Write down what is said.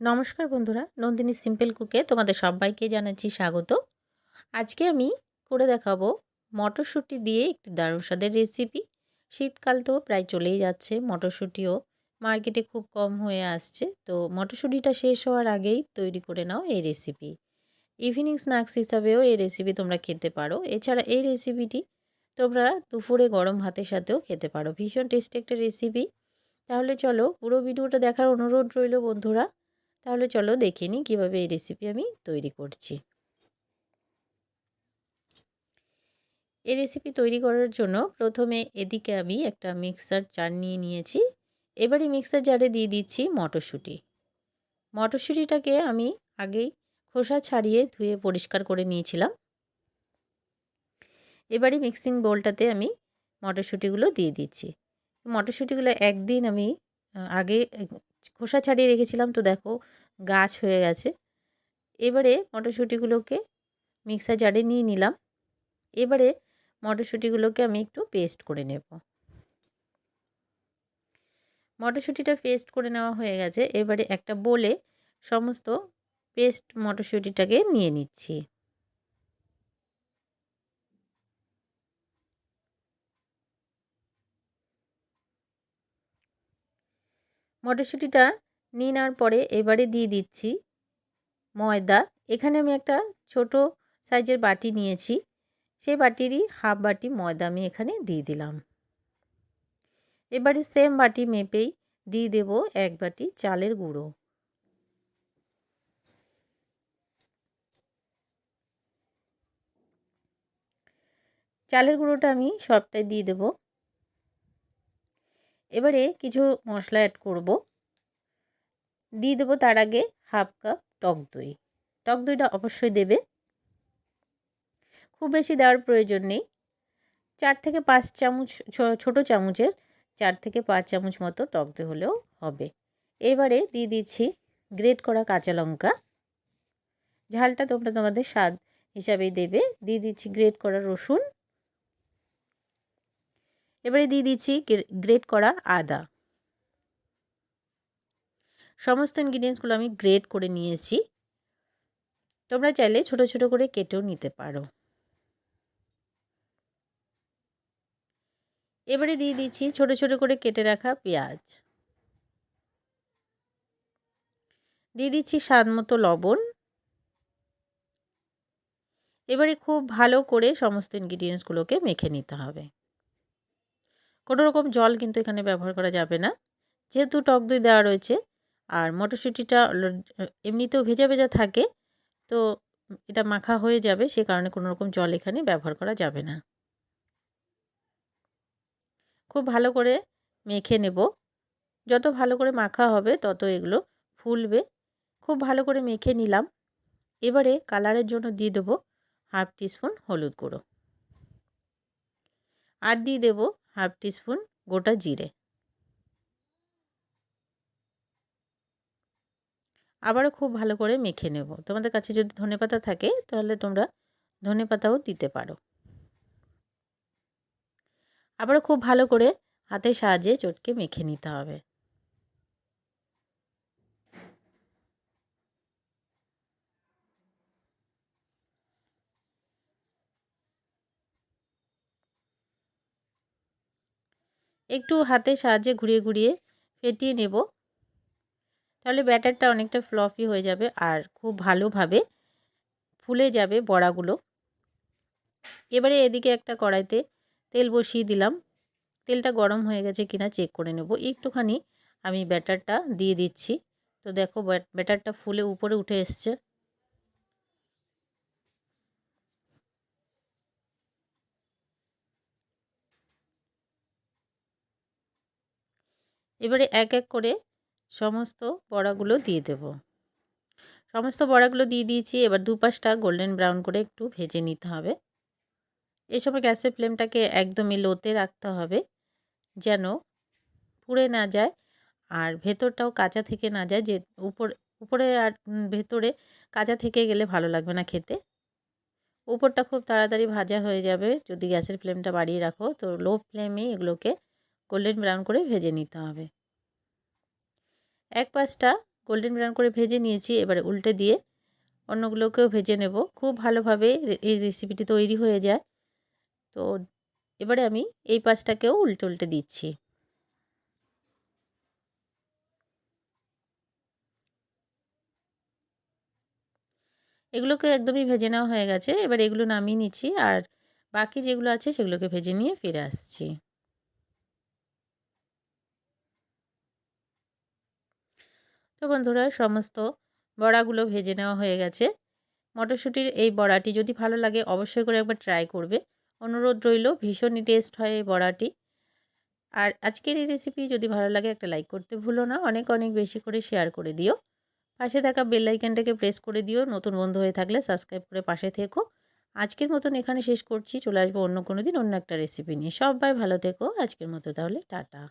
নমস্কার বন্ধুরা, নন্দিনী সিম্পল কুকে তোমাদের সবাইকে জানাচ্ছি স্বাগত। আজকে আমি করে দেখাবো মটরশুঁটি দিয়ে একটি দারুণ স্বাদের রেসিপি শীতকাল তো প্রায় চলেই যাচ্ছে, মটরশুঁটিও মার্কেটে খুব কম হয়ে আসছে। তো মটরশুঁটিটা শেষ হওয়ার আগেই তৈরি করে নাও এই রেসিপি ইভিনিং স্ন্যাক্স হিসাবেও এই রেসিপি তোমরা খেতে পারো। এছাড়া এই রেসিপিটি তোমরা দুপুরে গরম ভাতের সাথেও খেতে পারো। ভীষণ টেস্টি একটা রেসিপি তাহলে চলো পুরো ভিডিওটা দেখার অনুরোধ রইল বন্ধুরা। তাহলে চলো দেখে নিই কীভাবে এই রেসিপি আমি তৈরি করছি। এই রেসিপি তৈরি করার জন্য প্রথমে এদিকে আমি একটা মিক্সার জার নিয়ে নিয়েছি। এবারে মিক্সার জারে দিয়ে দিচ্ছি মটরশুঁটি। মটরশুঁটিটাকে আমি আগেই খোসা ছাড়িয়ে ধুয়ে পরিষ্কার করে নিয়েছিলাম। এবারে মিক্সিং বোলটাতে আমি মটরশুঁটিগুলো দিয়ে দিচ্ছি। মটরশুঁটিগুলো একদিন আমি আগে খোসা ছাড়িয়ে রেখেছিলাম তো দেখো গাছ হয়ে গেছে। এবারে মটরশুঁটিগুলোকে মিক্সার জারে নিয়ে নিলাম। এবারে মটরশুঁটিগুলোকে আমি একটু পেস্ট করে নেব। মটরশুঁটিটা পেস্ট করে নেওয়া হয়ে গেছে। এবারে একটা বলে সমস্ত পেস্ট মটরশুঁটিটাকে নিয়ে নিচ্ছি। মটরশুঁটিটা নিয়ে নেওয়ার পরে এবারে দিয়ে দিচ্ছি ময়দা। এখানে আমি একটা ছোট সাইজের বাটি নিয়েছি। সেই বাটিরই হাফ বাটি ময়দা আমি এখানে দিয়ে দিলাম। এবারে সেম বাটি মেপেই দিয়ে দেব এক বাটি চালের গুঁড়ো। চালের গুঁড়োটা আমি সবটাই দিয়ে দেব। এবারে কিছু মশলা অ্যাড করব। দিয়ে দেবো তার আগে হাফ কাপ টক দই। টক দইটা অবশ্যই দেবে। খুব বেশি দেওয়ার প্রয়োজন নেই। চার থেকে পাঁচ চামচ ছোটো চামচের চার থেকে পাঁচ চামচ মতো টক দই হলেও হবে। এবারে দিয়ে দিচ্ছি গ্রেট করা কাঁচা লঙ্কা। ঝালটা তোমরা তোমাদের স্বাদ হিসাবেই দেবে। দিয়ে দিচ্ছি গ্রেট করা রসুন। এবারে দিয়ে দিচ্ছি গ্রেট করা আদা। সমস্ত ইনগ্রিডিয়েন্টসগুলো আমি গ্রেট করে নিয়েছি। তোমরা চাইলে ছোট ছোট করে কেটেও নিতে পারো। এবারে দিয়ে দিচ্ছি ছোট ছোট করে কেটে রাখা পেঁয়াজ। দিয়ে দিচ্ছি স্বাদ মতো লবণ। এবারে খুব ভালো করে সমস্ত ইনগ্রিডিয়েন্টসগুলোকে মেখে নিতে হবে। কোনো রকম জল কিন্তু এখানে ব্যবহার করা যাবে না। যেহেতু টক দই দেওয়া রয়েছে, আর মটরশুঁটিটা এমনিতেও ভেজা ভেজা থাকে, তো এটা মাখা হয়ে যাবে, সে কারণে কোনো রকম জল এখানে ব্যবহার করা যাবে না। খুব ভালো করে মেখে নেব। যত ভালো করে মাখা হবে, তত এগুলো ফুলবে। খুব ভালো করে মেখে নিলাম। এবারে কালারের জন্য দিয়ে দেবো হাফ টিস্পুন হলুদ গুঁড়ো। আর দিয়ে দেবো হাফ টিস্পুন গোটা জিরে। আবারও খুব ভালো করে মেখে নেব। তোমাদের কাছে যদি ধনেপাতা থাকে, তাহলে তোমরা ধনেপাতাও দিতে পারো। আবারও খুব ভালো করে হাতের সাহায্যে চটকে মেখে নিতে হবে। একটু হাতের সাহায্যে ঘুরিয়ে ঘুরিয়ে ফেটিয়ে নেব। তাহলে ব্যাটারটা অনেকটা ফ্লফি হয়ে যাবে আর খুব ভালোভাবে ফুলে যাবে বড়াগুলো। এবারে এদিকে একটা কড়াইতে তেল বসিয়ে দিলাম। তেলটা গরম হয়ে গেছে কিনা চেক করে নেব। একটুখানি আমি ব্যাটারটা দিয়ে দিচ্ছি। তো দেখো ব্যাটারটা ফুলে উপরে উঠে এসছে। এবারে এক এক করে সমস্ত বড়াগুলো দিয়ে দেব। সমস্ত বড়াগুলো দিয়ে দিয়েছি, এবার দুপাশটা গোল্ডেন ব্রাউন করে একটু ভেজে নিতে হবে। এই সময় গ্যাসের ফ্লেমটাকে একদমই লোতে রাখতে হবে যেন পুড়ে না যায় আর ভেতরটাও কাঁচা থেকে না যায় যে উপর, উপরে আর ভেতরে কাঁচা থেকে গেলে ভালো লাগবে না খেতে। উপরটা খুব তাড়াতাড়ি ভাজা হয়ে যাবে। যদি গ্যাসের ফ্লেমটা বাড়িয়ে রাখো তো লো ফ্লেমে এগুলোকে গোল্ডেন ব্রাউন করে ভেজে নিতে হবে। এক পাশটা গোল্ডেন ব্রাউন করে ভেজে নিয়েছি, এবারে উল্টে দিয়ে অন্যগুলোকেও ভেজে নেব। খুব ভালোভাবে এই রেসিপিটি তৈরি হয়ে যায়। তো এবারে আমি এই পাশটাকেও উল্টে উল্টে দিচ্ছি। এগুলোকে একদমই ভেজে নেওয়া হয়ে গেছে। এবার এগুলো নামিয়ে নিচ্ছি আর বাকি যেগুলো আছে সেগুলোকে ভেজে নিয়ে ফিরে আসছি। তো বন্ধুরা, সমস্ত বড়াগুলো ভেজে নেওয়া হয়ে গেছে। মটরশুঁটির এই বড়াটি যদি ভালো লাগে, অবশ্যই করে একবার ট্রাই করবে। অনুরোধ রইল ভীষণই টেস্ট হয় এই বড়াটি। আর আজকের এই রেসিপি যদি ভালো লাগে, একটা লাইক করতে ভুলো না, অনেক অনেক বেশি করে শেয়ার করে দিও। পাশে থাকা বেল আইকনটাকে প্রেস করে দিও, নতুন বন্ধু হয়ে থাকলে সাবস্ক্রাইব করে পাশে থেকো। আজকের মতন এখানে শেষ করছি, চলে আসব অন্য কোনো দিন অন্য একটা রেসিপি নিয়ে। সবাই ভালো থেকো, আজকের মতো তাহলে, টাটা।